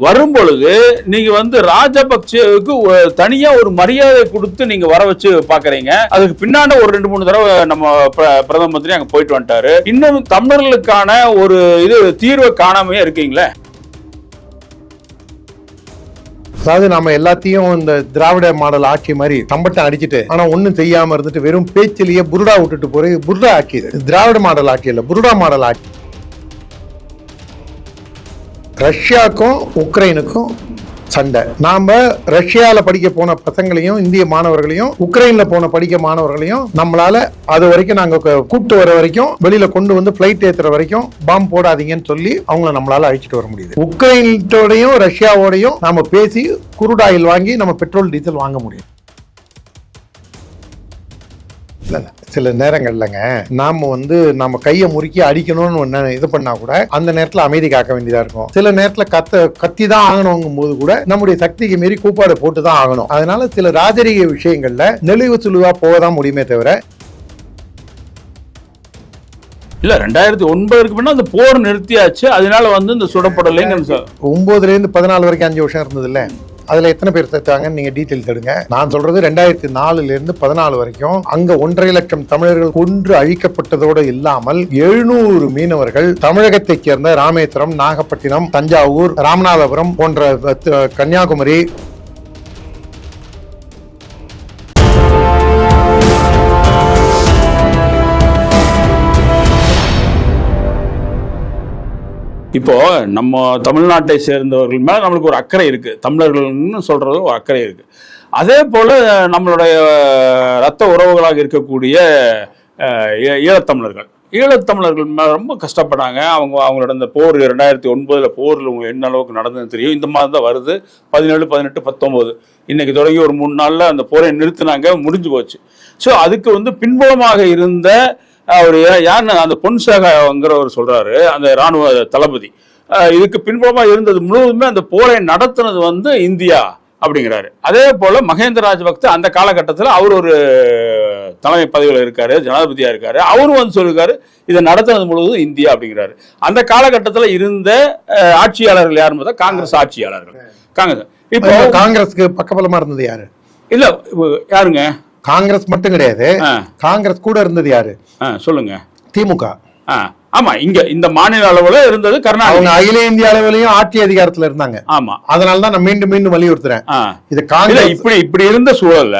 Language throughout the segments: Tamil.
வரும் பொழுது நீங்க வந்து ராஜபக்சேவுக்கு தனியா ஒரு மரியாதை கொடுத்து நீங்க வர வச்சு பாக்குறீங்க. அதுக்கு பின்னாடி ஒரு ரெண்டு மூணு தடவை நம்ம பிர- பிரதம மந்திரி அங்க போயிட்டு வந்துட்டாரு. இன்னும் தமிழர்களுக்கான ஒரு இது தீர்வை காணாமையே இருக்கீங்களே? அதாவது நம்ம எல்லாத்தையும் இந்த திராவிட மாடல் ஆட்சி மாதிரி தம்பட்டம் அடிச்சிட்டு ஆனா ஒன்றும் செய்யாம இருந்துட்டு வெறும் பேச்சிலேயே புருடா விட்டுட்டு போறது புருடா ஆட்சி திராவிட மாடல் ஆட்சி இல்லை புருடா மாடல் ஆட்சி. ரஷ்யாக்கும் உக்ரைனுக்கும் சண்டை. நாம் ரஷ்யாவில் படிக்க போன பசங்களையும் இந்திய மாணவர்களையும் உக்ரைனில் போன படிக்க மாணவர்களையும் நம்மளால் அது வரைக்கும் நாங்கள் கூப்பிட்டு வர வரைக்கும் வெளியில் கொண்டு வந்து ஃப்ளைட் ஏற்றுற வரைக்கும் பாம்பு போடாதீங்கன்னு சொல்லி அவங்கள நம்மளால் அழிச்சிட்டு வர முடியுது. உக்ரைனோடையும் ரஷ்யாவோடையும் நம்ம பேசி குருடாயில் வாங்கி நம்ம பெட்ரோல் டீசல் வாங்க முடியும். இல்லை. சில நேரங்கள்லங்க நாம வந்து நம்ம கையை முறுக்கி அடிக்கணும்னு இது பண்ணா கூட அந்த நேரத்துல அமைதி காக்க வேண்டியதா இருக்கும். சில நேரத்துல கத்த கத்தி தான் ஆகணுங்கும் போது கூட நம்முடைய சக்திக்கு மீறி கூப்பாடு போட்டு தான் ஆகணும். அதனால சில ராஜரீக விஷயங்கள்ல நெளிவு சுழுவா போக தான் முடியுமே தவிர இல்ல ரெண்டாயிரத்தி ஒன்பதுக்கு பின்னா அந்த போர் நிறுத்தியாச்சு. அதனால வந்து இந்த சுடப்படலைங்க ஒன்பதுல இருந்து பதினாலு வரைக்கும் அஞ்சு வருஷம் இருந்தது இல்ல அதுல எத்தனை பேர் சேர்த்தாங்கன்னு நீங்க டீட்டெயில் தடுங்க நான் சொல்றது ரெண்டாயிரத்தி நாலுல இருந்து பதினாலு வரைக்கும் அங்க ஒன்றரை லட்சம் தமிழர்கள் கொன்று அழிக்கப்பட்டதோடு இல்லாமல் எழுநூறு மீனவர்கள் தமிழகத்தைச் சேர்ந்த ராமேஸ்வரம் நாகப்பட்டினம் தஞ்சாவூர் ராமநாதபுரம் போன்ற கன்னியாகுமரி இப்போ நம்ம தமிழ்நாட்டை சேர்ந்தவர்கள் மேல நம்மளுக்கு ஒரு அக்கறை இருக்கு. தமிழர்கள்னு சொல்றது ஒரு அக்கறை இருக்கு. அதே போல நம்மளுடைய ரத்த உறவுகளாக இருக்கக்கூடிய ஈழத்தமிழர்கள். ஈழத்தமிழர்கள் மேலே ரொம்ப கஷ்டப்பட்டாங்க. அவங்க அவங்களோட இந்த போர் ரெண்டாயிரத்தி ஒன்பதுல போரில் உங்க என்ன அளவுக்கு நடந்ததுன்னு தெரியும். இந்த மாதிரி தான் வருது. பதினேழு பதினெட்டு பத்தொன்பது. இன்னைக்கு தொடங்கி ஒரு மூணு நாளில் அந்த போரை நிறுத்தினாங்க. முடிஞ்சு போச்சு. ஸோ அதுக்கு வந்து பின்புலமாக இருந்த அவர் யாருன்னு அந்த பொன்சேகங்கிறவர் சொல்றாரு அந்த ராணுவ தளபதி. இதுக்கு பின்புலமா இருந்தது முழுவதுமே அந்த போரை நடத்துனது வந்து இந்தியா அப்படிங்கிறாரு. அதே போல மகேந்திர ராஜபக்சே அந்த காலகட்டத்தில் அவர் ஒரு தலைமை பதவியில் இருக்காரு ஜனாதிபதியா இருக்காரு. அவரும் வந்து சொல்லிருக்காரு இதை நடத்துனது முழுவதும் இந்தியா அப்படிங்கிறாரு. அந்த காலகட்டத்தில் இருந்த ஆட்சியாளர்கள் யாருன்னு பார்த்தா காங்கிரஸ் ஆட்சியாளர்கள். காங்கிரஸ். இப்போ காங்கிரஸ்க்கு பக்கபலமா இருந்தது யாரு? இல்ல யாருங்க? காங்கிரஸ் மட்டும் கிடையாது. காங்கிரஸ் கூட இருந்தது யாரு? சொல்லுங்க. திமுக. ஆமா இங்க இந்த மாநில அளவுல இருந்தது அவங்க கர்நாடகா அகில இந்திய அளவிலையும் ஆட்சி அதிகாரத்துல இருந்தாங்க. ஆமா. அதனால தான் நான் மீண்டும் மீண்டும் வலியுறுத்துறேன். இது காங்கிரஸ் இப்படி இப்படி இருந்த சூழல்ல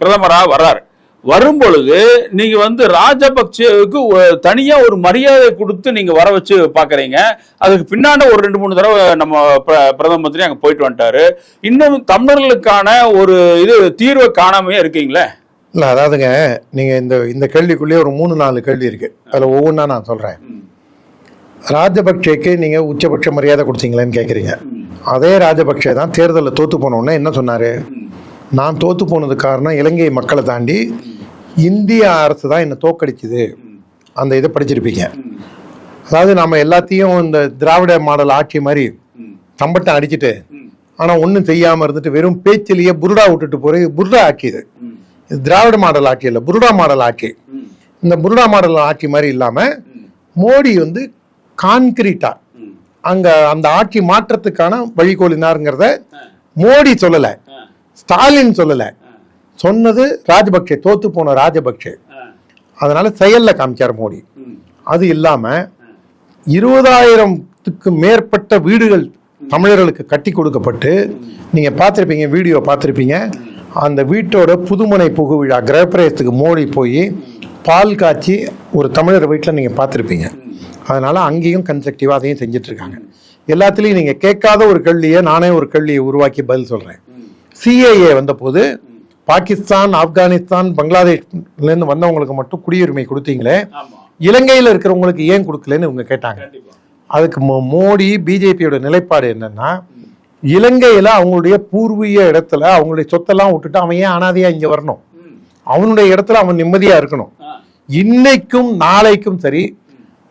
பிரதமரா வர்றாரு. வரும் பொழுது நீங்க வந்து ராஜபக்சேவுக்கு தனியா ஒரு மரியாதை கொடுத்து நீங்க வர வச்சு பாக்குறீங்க. அதுக்கு பின்னாடி ஒரு ரெண்டு மூணு தடவை நம்ம பிர- பிரதம மந்திரி அங்க போயிட்டு வந்துட்டாரு. இன்னும் தமிழர்களுக்கான ஒரு இது தீர்வை காணாமையே இருக்கீங்களே? இல்ல அதாவதுங்க நீங்க இந்த இந்த கேள்விக்குள்ளேயே ஒரு மூணு நாலு கேள்வி இருக்கு. அதுல ஒவ்வொன்றா நான் சொல்றேன். ராஜபக்சேக்கு நீங்க உச்சபட்ச மரியாதை கொடுத்தீங்களேன்னு கேக்குறீங்க. அதே ராஜபக்சே தான் தேர்தலில் தோத்து போன உடனே என்ன சொன்னாரு? நான் தோத்து போனது காரணம் இலங்கை மக்களை தாண்டி இந்திய அரசு தான் என்னை தோக்கடிச்சுது அந்த இதை படிச்சிருப்பீங்க. அதாவது நாம எல்லாத்தையும் இந்த திராவிட மாடல் ஆட்சி மாதிரி தம்பட்டம் அடிச்சிட்டு ஆனா ஒண்ணும் செய்யாம இருந்துட்டு வெறும் பேச்சிலேயே புருடா விட்டுட்டு போறது புருடா ஆட்சி இது. இது திராவிட மாடல் ஆட்சி இல்ல புருடா மாடல் ஆட்சி. இந்த புருடா மாடல் ஆட்சி மாதிரி இல்லாம மோடி வந்து கான்கிரீட்டா அங்க அந்த ஆட்சி மாற்றத்துக்கான வழிகோலினாருங்கிறத மோடி சொல்லல ஸ்டாலின் சொல்லல சொன்னது ராஜபக்சே தோத்து போன ராஜபக்சே. அதனால செயல்ல காமிச்சார் மோடி. அது இல்லாம இருபதாயிரத்துக்கு மேற்பட்ட வீடுகள் தமிழர்களுக்கு கட்டி கொடுக்கப்பட்டு நீங்க பார்த்திருப்பீங்க வீடியோ பார்த்திருப்பீங்க. அந்த வீட்டோட புதுமனை புகு விழா கிரகப்பிரவேசத்துக்கு மோடி போய் பால் காய்ச்சி ஒரு தமிழர் வீட்டில் நீங்க பார்த்திருப்பீங்க. அதனால அங்கேயும் கன்ஸ்ட்ரக்டிவா அதையும் செஞ்சுட்டு இருக்காங்க எல்லாத்துலேயும் நீங்க கேட்காத ஒரு கேள்வியை நானே ஒரு கேள்வியை உருவாக்கி பதில் சொல்றேன். சிஏஏ வந்தபோது பாகிஸ்தான் ஆப்கானிஸ்தான் பங்களாதேஷ்ல இருந்து வந்தவங்களுக்கு மட்டும் குடியுரிமை கொடுத்தீங்களே இலங்கையில இருக்கிறவங்களுக்கு ஏன் கொடுக்கலன்னு இவங்க கேட்டாங்க. அதுக்கு மோ- மோடி பிஜேபியோட நிலைப்பாடு என்னன்னா இலங்கையில அவங்களுடைய பூர்வீக இடத்துல அவங்களுடைய சொத்தெல்லாம் விட்டுட்டு அவன் ஏன் அனாதையா இங்க வரணும்? அவனுடைய இடத்துல அவன் நிம்மதியா இருக்கணும். இன்னைக்கும் நாளைக்கும் சரி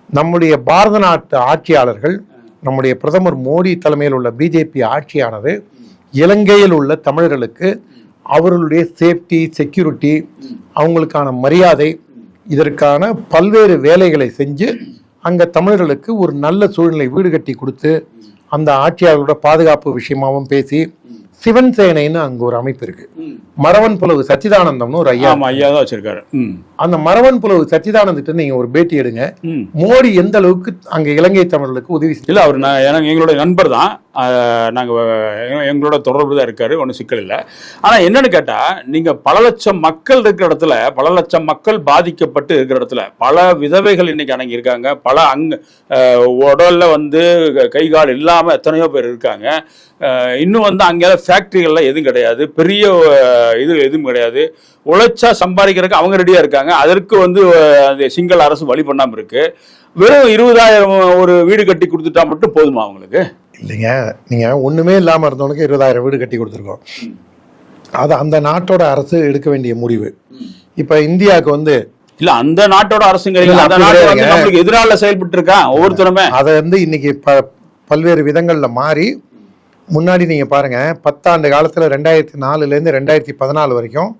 நம்முடைய பாரத நாட்டு ஆட்சியாளர்கள் நம்முடைய பிரதமர் மோடி தலைமையில் உள்ள பிஜேபி ஆட்சியானது இலங்கையில் உள்ள தமிழர்களுக்கு அவர்களுடைய சேஃப்டி செக்யூரிட்டி அவங்களுக்கான மரியாதை இதற்கான பல்வேறு வேலைகளை செஞ்சு அங்கே தமிழர்களுக்கு ஒரு நல்ல சூழ்நிலை வீடு கட்டி கொடுத்து அந்த ஆட்சியாளர்களோட பாதுகாப்பு விஷயமாகவும் பேசி சிவன் சேனைன்னு அங்கே ஒரு அமைப்பு இருக்குது மரவன் புலவு சச்சிதானந்தம்னு ஒரு ஐயா ஆமா ஐயா தான் வச்சிருக்காரு அந்த மரவன் புலவு சச்சிதானந்திட்ட நீங்க ஒரு பேட்டி எடுங்க. மோடி எந்த அளவுக்கு அங்க இலங்கை தமிழர்களுக்கு உதவி இல்ல அவர் எனக்கு எங்களுடைய நண்பர் தான். நாங்க எங்க- எங்களோட தொடர்பு தான் இருக்காரு ஒன்றும் சிக்கல் இல்லை. ஆனா என்னன்னு கேட்டா நீங்க பல லட்சம் மக்கள் இருக்கிற இடத்துல பல லட்சம் மக்கள் பாதிக்கப்பட்டு இருக்கிற இடத்துல பல விதவைகள் இன்னைக்கு அடங்கி இருக்காங்க பல அங்க உடல்ல வந்து கை கால் இல்லாம எத்தனையோ பேர் இருக்காங்க. இன்னும் வந்து அங்கே ஃபேக்டரிகள்ல எதுவும் கிடையாது. பெரிய இது எதுவும் கிடையாது. உழைச்சா சம்பாதிக்கிறதுக்கு அவங்க ரெடியா இருக்காங்க. அதற்கு வந்து அந்த சிங்கள அரசு வழி பண்ணாம இருக்கு. வெறும் இருபதாயிரம் ஒரு வீடு கட்டி கொடுத்துட்டா மட்டும் போதுமா அவங்களுக்கு? இல்லைங்க. நீங்க ஒண்ணுமே இல்லாம இருந்தவனுக்கு இருபதாயிரம் வீடு கட்டி கொடுத்துருக்கோம். அது அந்த நாட்டோட அரசு எடுக்க வேண்டிய முடிவு. இப்ப இந்தியாவுக்கு வந்து இல்ல அந்த நாட்டோட அந்த நாட்டு. நம்மளுக்கு எதிரால செயல்பட்டு இருக்கான் ஒவ்வொருத்தருமே. அதை வந்து இன்னைக்கு பல்வேறு விதங்கள்ல மாறி முன்னாடி நீங்க பாருங்க பத்தாண்டு காலத்துல ரெண்டாயிரத்தி நாலுல இருந்து ரெண்டாயிரத்தி பதினாலு வரைக்கும்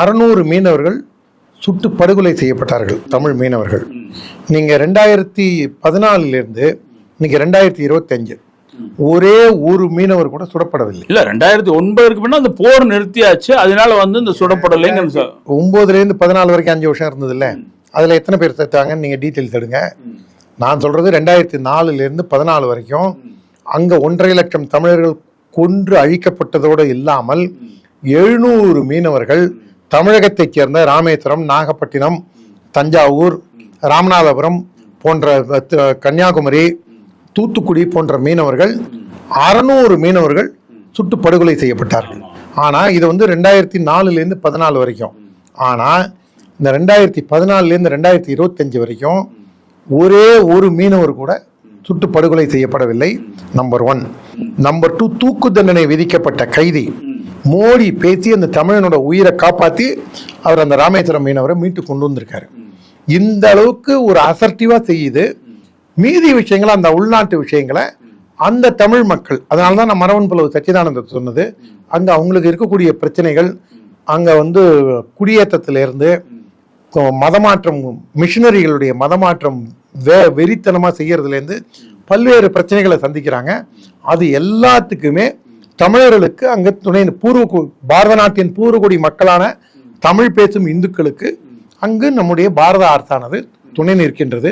அறுநூறு மீனவர்கள் சுட்டு படுகொலை செய்யப்பட்டார்கள் தமிழ் மீனவர்கள். நீங்க ரெண்டாயிரத்தி பதினாலுல இருந்து இன்னைக்கு ரெண்டாயிரத்தி இருபத்தஞ்சு ஒரே ஒரு மீனவர் கூட சுடப்படவில்லை. இல்ல ரெண்டாயிரத்தி ஒன்பதுக்கு முன்ன அந்த போர் நிறுத்தியாச்சு அதனால வந்து இந்த சுடப்படலைங்க ஒன்பதுல இருந்து பதினாலு வரைக்கும் அஞ்சு வருஷம் இருந்தது இல்ல அதுல எத்தனை பேர் செத்தாங்கன்னு நீங்க டீட்டெயில்ஸ் எடுங்க. நான் சொல்றது ரெண்டாயிரத்தி நாலுல இருந்து பதினாலு வரைக்கும் அங்கே ஒன்றரை லட்சம் தமிழர்கள் கொன்று அழிக்கப்பட்டதோடு இல்லாமல் எழுநூறு மீனவர்கள் தமிழகத்தைச் சேர்ந்த ராமேஸ்வரம் நாகப்பட்டினம் தஞ்சாவூர் ராமநாதபுரம் போன்ற கன்னியாகுமரி தூத்துக்குடி போன்ற மீனவர்கள் அறநூறு மீனவர்கள் சுட்டு படுகொலை செய்யப்பட்டார்கள். ஆனால் இது வந்து ரெண்டாயிரத்தி நாலுலேருந்து பதினாலு வரைக்கும். ஆனால் இந்த ரெண்டாயிரத்தி பதினாலுலேருந்து ரெண்டாயிரத்தி இருபத்தஞ்சு வரைக்கும் ஒரே ஒரு மீனவர் கூட சுட்டு படுகொலை செய்யப்படவில்லை. நம்பர் ஒன் நம்பர் டூ தூக்கு தண்டனை விதிக்கப்பட்ட கைதி. மோடி பேசி அந்த தமிழனோட உயிரை காப்பாத்தி அவர் அந்த ராமேஸ்வரம் மீனவரை மீட்டு கொண்டு வந்திருக்காரு. இந்த அளவுக்கு ஒரு அசர்ட்டிவா செய்யுது. மீதி விஷயங்களை அந்த உள்நாட்டு விஷயங்களை அந்த தமிழ் மக்கள் அதனால தான் நான் மரவன் புலவு சச்சிதானந்தர் சொன்னது. அங்கே அவங்களுக்கு இருக்கக்கூடிய பிரச்சனைகள் அங்கே வந்து குடியேற்றத்திலிருந்து மதமாற்றம் மிஷினரிகளுடைய மதமாற்றம் வே வெறித்தனமா செய்யறதுலேருந்து பல்வேறு பிரச்சனைகளை சந்திக்கிறாங்க. அது எல்லாத்துக்குமே தமிழர்களுக்கு அங்க துணை பூர்வ பாரத நாட்டின் பூர்வகுடி மக்களான தமிழ் பேசும் இந்துக்களுக்கு அங்கு நம்முடைய பாரத அரசானது துணை நிற்கின்றது.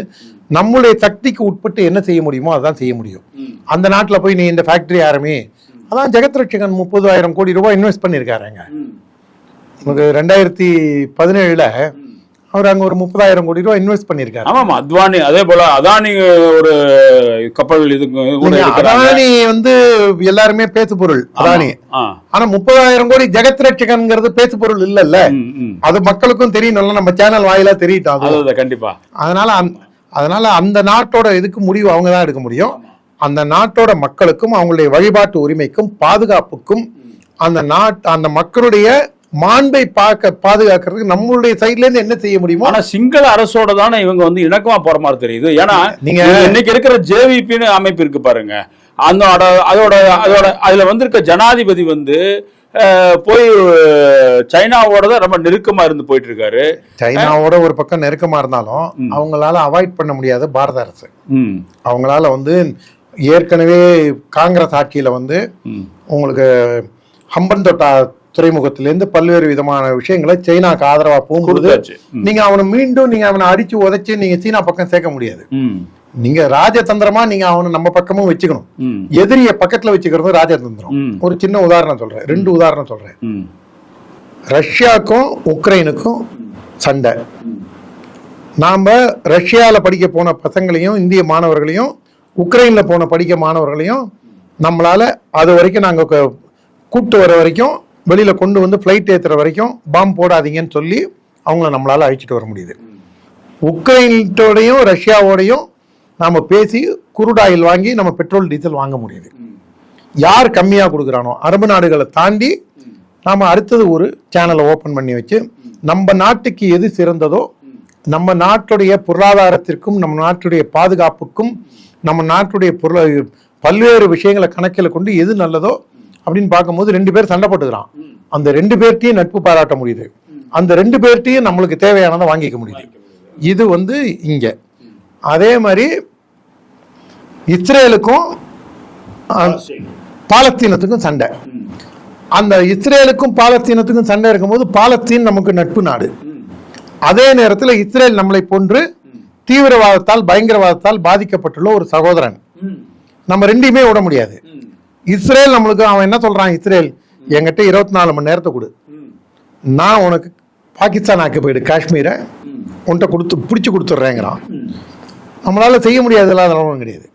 நம்முடைய சக்திக்கு உட்பட்டு என்ன செய்ய முடியுமோ அதான் செய்ய முடியும். அந்த நாட்டில் போய் நீ இந்த ஃபேக்டரி ஆரம்பி அதான் ஜெகத் ரட்சகன் முப்பதாயிரம் கோடி ரூபாய் இன்வெஸ்ட் பண்ணியிருக்காருங்க நமக்கு ரெண்டாயிரத்தி பதினேழுல அவர் அங்க ஒரு முப்பதாயிரம் கோடி ரூபாய் இன்வெஸ்ட் பண்ணியிருக்காரு. ஆமாமா அத்வானி அதே போல அதானி ஒரு கப்பல் இதுக்கு அதானி வந்து எல்லாருமே பேசு பொருள் அதானி. ஆ. ஆனா முப்பதாயிரம் கோடி ஜெகத் ரட்சகன்ங்கிறது பேசு பொருள் இல்லல்ல. அது மக்களுக்கும் தெரியணும்ல நம்ம சேனல் வாயிலா அது? கண்டிப்பா. அதனால அதனால அந்த நாட்டோட இதுக்கு முடிவு அவங்க தான் எடுக்க முடியும். அந்த நாட்டோட மக்களுக்கும் அவங்களுடைய வழிபாட்டு உரிமைக்கும் பாதுகாப்புக்கும் அந்த நாட் அந்த மக்களுடைய மாண்பை பார்க்க பாதுகாக்கிறதுக்கு நம்மளுடைய சைட்ல இருந்து என்ன செய்ய முடியுமோ? ஆனா சிங்கள அரசோட தானே இவங்க வந்து இணக்கமா போற மாதிரி தெரியுது. ஏன்னா நீங்க- இன்னைக்கு இருக்கிற ஜேவிபின்னு அமைப்பு இருக்கு பாருங்க. அந்த அதோட அதோட அதுல வந்திருக்க ஜனாதிபதி வந்து போய் சைனாவோட தான் ரொம்ப நெருக்கமா இருந்து போயிட்டு இருக்காரு. சைனாவோட ஒரு பக்கம் நெருக்கமா இருந்தாலும் அவங்களால அவாய்ட் பண்ண முடியாது பாரத அரசு. அவங்களால வந்து ஏற்கனவே காங்கிரஸ் ஆட்சியில வந்து. உங்களுக்கு ஹம்பன் தொட்டா துறைமுகத்திலேருந்து பல்வேறு விதமான விஷயங்களை சைனாக்கு ஆதரவா போகும்போது. நீங்க அவனை மீண்டும் நீங்க அவனை அடிச்சு உதைச்சு நீங்க சீனா பக்கம் சேர்க்க முடியாது. நீங்க ராஜதந்திரமா நீங்க அவனை நம்ம பக்கமும் வச்சுக்கணும். எதிரிய பக்கத்துல வச்சுக்கிறது ராஜதந்திரம். ஒரு சின்ன உதாரணம் சொல்றேன். ரெண்டு உதாரணம் சொல்றேன். ரஷ்யாக்கும் உக்ரைனுக்கும் சண்டை. நாம ரஷ்யால படிக்க போன பசங்களையும் இந்திய மாணவர்களையும் உக்ரைன்ல போன படிக்க மாணவர்களையும் நம்மளால அது வரைக்கும் நாங்க க- கூட்டு வர வரைக்கும் வெளியில் கொண்டு வந்து ஃப்ளைட் ஏற்றுற வரைக்கும் பாம்பு போடாதீங்கன்னு சொல்லி அவங்கள நம்மளால் அழிச்சிட்டு வர முடியுது. உக்ரைன்ட்டோடையும் ரஷ்யாவோடையும் நாம் பேசி குருடாயில் வாங்கி நம்ம பெட்ரோல் டீசல் வாங்க முடியுது. யார் கம்மியாக கொடுக்குறானோ அரபு நாடுகளை தாண்டி நாம் அடுத்தது ஒரு சேனலை ஓப்பன் பண்ணி வச்சு நம்ம நாட்டுக்கு எது சிறந்ததோ நம்ம நாட்டுடைய பொருளாதாரத்திற்கும் நம்ம நாட்டுடைய பாதுகாப்புக்கும் நம்ம நாட்டுடைய பொருள பல்வேறு விஷயங்களை கணக்கில் கொண்டு எது நல்லதோ அப்படின்னு பார்க்கும்போது ரெண்டு பேர் சண்டை போட்டுக்கிறான். அந்த ரெண்டு பேர்ட்டையும் நட்பு பாராட்ட முடியுது. அந்த ரெண்டு பேர்ட்டையும் நம்மளுக்கு தேவையானதை வாங்கிக்க முடியுது. இது வந்து இங்க. அதே மாதிரி இஸ்ரேலுக்கும் பாலஸ்தீனத்துக்கும் சண்டை. அந்த இஸ்ரேலுக்கும் பாலஸ்தீனத்துக்கும் சண்டை இருக்கும்போது பாலஸ்தீன் நமக்கு நட்பு நாடு. அதே நேரத்தில் இஸ்ரேல் நம்மளை போன்று தீவிரவாதத்தால் பயங்கரவாதத்தால் பாதிக்கப்பட்டுள்ள ஒரு சகோதரன். நம்ம ரெண்டையுமே விட முடியாது. இஸ்ரேல் நம்மளுக்கு அவன் என்ன சொல்றான்? இஸ்ரேல் என்கிட்ட இருபத்தி நாலு மணி நேரத்தை கொடு. நான் உனக்கு பாகிஸ்தான் ஆக்கிப்போயிடு காஷ்மீரை உன்கிட்ட கொடுத்து பிடிச்சி கொடுத்துட்றேங்கிறான். நம்மளால செய்ய முடியாது இல்லாத ஒன்றும் கிடையாது.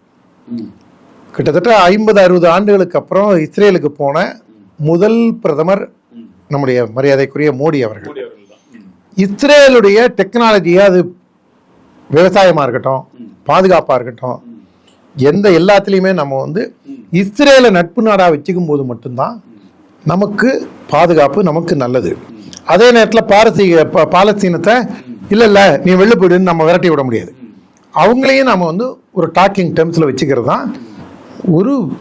கிட்டத்தட்ட ஐம்பது அறுபது ஆண்டுகளுக்கு அப்புறம் இஸ்ரேலுக்கு போன முதல் பிரதமர் நம்முடைய மரியாதைக்குரிய மோடி அவர்கள். இஸ்ரேலுடைய டெக்னாலஜியை அது விவசாயமாக இருக்கட்டும் பாதுகாப்பாக இருக்கட்டும் எந்த எல்லாத்துலேயுமே நம்ம வந்து இஸ்ரேலை நட்பு நாடாக வச்சுக்கும் போது மட்டும்தான் நமக்கு பாதுகாப்பு நமக்கு நல்லது. அதே நேரத்தில் பாரசீக ப- பாலஸ்தீனத்தை இல்லை இல்லை நீ வெளில போயிடுன்னு நம்ம விரட்டி விட முடியாது. அவங்களையும் நம்ம வந்து ஒரு டாக்கிங் டெர்ம்ஸில் வச்சுக்கிறது தான் ஒரு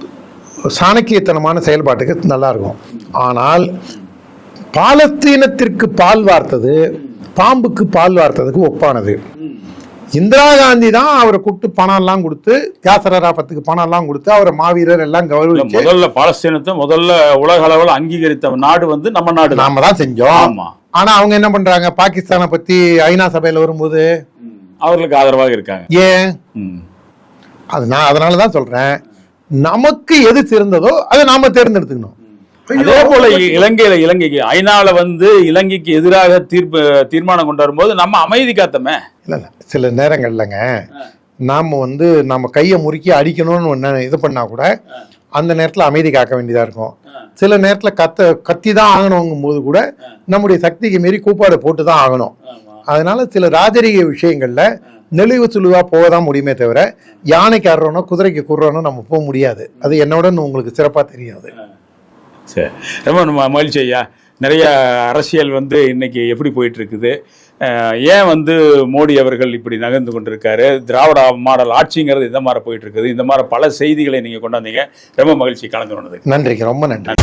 சாணக்கியத்தனமான செயல்பாட்டுக்கு நல்லாயிருக்கும் ஆனால் பாலஸ்தீனத்திற்கு பால் வார்த்தது பாம்புக்கு பால் வார்த்ததுக்கு ஒப்பானது. இந்திரா காந்தி தான் அவரை கூப்பிட்டு பணம் எல்லாம் கொடுத்து யாசர் அராபத்துக்கு பணம் எல்லாம் கொடுத்து அவரை மாவீரர் எல்லாம் கௌரவிச்சு முதல்ல பாலஸ்தீனத்தை முதல்ல உலக அளவில் அங்கீகரித்த நாடு வந்து நம்ம நாடு நாம தான் செஞ்சோம். ஆமா. ஆனா அவங்க என்ன பண்றாங்க? பாகிஸ்தானை பத்தி ஐநா சபையில வரும்போது அவர்களுக்கு ஆதரவாக இருக்காங்க. ஏன். அது நான் அதனால தான் சொல்றேன். நமக்கு எது சிறந்ததோ அதை நாம தேர்ந்தெடுத்துக்கணும். அதே போல இலங்கையில இலங்கைக்கு ஐநால வந்து இலங்கைக்கு எதிராக தீர்ப்பு தீர்மானம் கொண்டு வரும்போது நம்ம அமைதி காத்தமே. இல்ல சில நேரங்கள்லங்க நாம வந்து நம்ம கையை முறுக்கி அடிக்கணும்னு இது பண்ணா கூட அந்த நேரத்தில் அமைதி காக்க வேண்டியதா இருக்கும். சில நேரத்தில் கத்த கத்தி தான் ஆகணுங்கும் போது கூட நம்முடைய சக்திக்கு மீறி கூப்பாடு போட்டு தான் ஆகணும் அதனால சில ராஜரீக விஷயங்கள்ல நெளிவு சுழுவா போக தான் முடியுமே தவிர யானைக்கு ஆடுறோனோ குதிரைக்கு கூடுறோனோ நம்ம போக முடியாது. அது என்னோட உங்களுக்கு சிறப்பாக தெரியாது சரி. ரொம்ப நம்ம மகிழ்ச்சி ஐயா. நிறைய அரசியல் வந்து இன்னைக்கு எப்படி போயிட்டுருக்குது? ஏன் வந்து மோடி அவர்கள் இப்படி நகர்ந்து கொண்டிருக்காரு? திராவிட மாடல் ஆட்சிங்கிறது இந்த மாதிரி போயிட்டுருக்குது? இந்த மாதிரி பல செய்திகளை நீங்கள் கொண்டாந்தீங்க. ரொம்ப மகிழ்ச்சி. கலந்து கொண்டது நன்றிக்கு ரொம்ப நன்றி.